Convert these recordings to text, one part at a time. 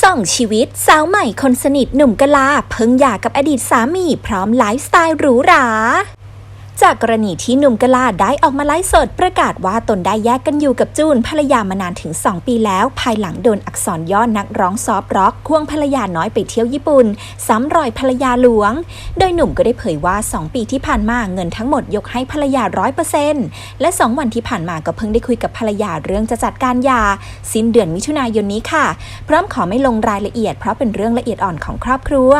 ส่องชีวิตสาวใหม่คนสนิทหนุ่มกะลา เพิ่งหย่ากับอดีตสามีพร้อมไลฟ์สไตล์หรูหรา จากกรณีที่หนุ่มกะลาได้ออกมาไลฟ์สดประกาศว่าตนได้แยกกันอยู่กับจูนภรรยามานานถึง 2 ปีแล้ว ภายหลังโดนอักษรย่อนักร้องซอฟร็อกควงภรรยาน้อยไปเที่ยวญี่ปุ่นซ้ำรอยภรรยาหลวง โดยหนุ่มก็ได้เผยว่า 2 ปีที่ผ่านมาเงินทั้งหมดยกให้ภรรยาร้อยเปอร์เซ็นต์และ 2 วันที่ผ่านมาก็เพิ่งได้คุยกับภรรยาเรื่องจะจัดการยา สิ้นเดือนมิถุนายนนี้ค่ะ พร้อมขอไม่ลงรายละเอียด เพราะเป็นเรื่องละเอียดอ่อนของครอบครัว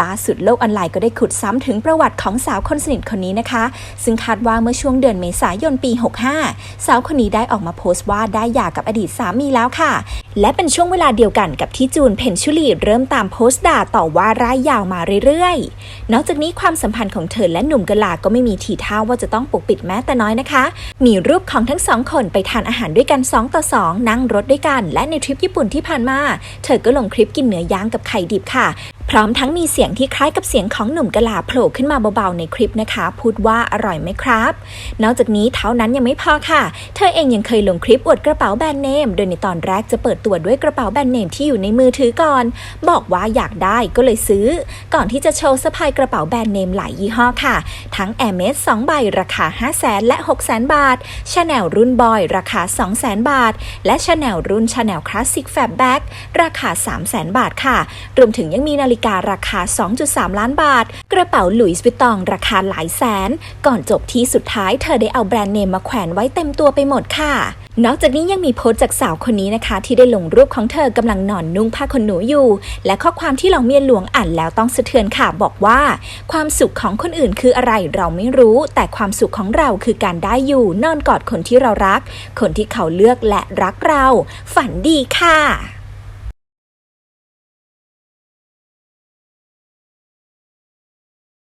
ล่าสุดโลกออนไลน์ก็ได้ขุดซ้ำถึงประวัติของสาวคนสนิทคนนี้นะคะซึ่งคาดว่าเมื่อช่วงเดือนเมษายนปี 65 สาวคนนี้ได้ออกมาโพสต์ว่าได้หย่ากับอดีตสามีแล้วค่ะ และเป็นช่วงเวลาเดียวกันกับที่จูนเพนชุลีเริ่มตามโพสต์ด่าต่อว่าร่ายยาวมาเรื่อยๆ นอกจากนี้ความสัมพันธ์ของเธอและหนุ่มกะลาก็ไม่มีทีท่าว่าจะต้องปกปิดแม้แต่น้อยนะคะ มีรูปของทั้งสองคนไปทานอาหารด้วยกัน 2 ต่อ 2 นั่งรถด้วยกัน และในทริปญี่ปุ่นที่ผ่านมา เธอก็ลงคลิปกินเนื้อย่างกับไข่ดิบค่ะ พร้อมทั้งมีเสียงที่คล้ายกับเสียงของหนุ่มกะลาโผล่ขึ้นมาเบาๆในคลิปนะคะ พูดว่าอร่อยไหมครับ นอกจากนี้เท่านั้นยังไม่พอค่ะ เธอเองยังเคยลงคลิปอวดกระเป๋าแบรนด์เนม โดยในตอนแรกจะเปิดตัวด้วยกระเป๋าแบรนด์เนมที่อยู่ในมือถือก่อน บอกว่าอยากได้ก็เลยซื้อ ก่อนที่จะโชว์สะพายกระเป๋าแบรนด์เนมหลายยี่ห้อค่ะ ทั้ง a i r m e s 2ใบราคา 5 0 0 0 0 0และ6 0 0 0 0บาท Chanel รุ่นบอยราคา 2 0 0 0 0 0บาท และ Chanel รุ่น Chanel Classic Fab Bag ราคา 3 0 0 0 0 0บาทค่ะ รวมถึงยังมีนาฬิการาคา 2.3 ล้านบาท กระเป๋าหลุยส์วิตตองราคาหลายแสน ก่อนจบที่สุดท้ายเธอได้เอาแบรนด์เนมมาแขวนไว้เต็มตัวไปหมดค่ะนอกจากนี้ยังมีโพสต์จากสาวคนนี้นะคะ ที่ได้ลงรูปของเธอกำลังนอนนุ่งผ้าขนหนูอยู่ และข้อความที่เหล่าเมียหลวงอ่านแล้วต้องสะเทือนค่ะ บอกว่า ความสุขของคนอื่นคืออะไรเราไม่รู้ แต่ความสุขของเราคือการได้อยู่ นอนกอดคนที่เรารัก คนที่เขาเลือกและรักเรา ฝันดีค่ะ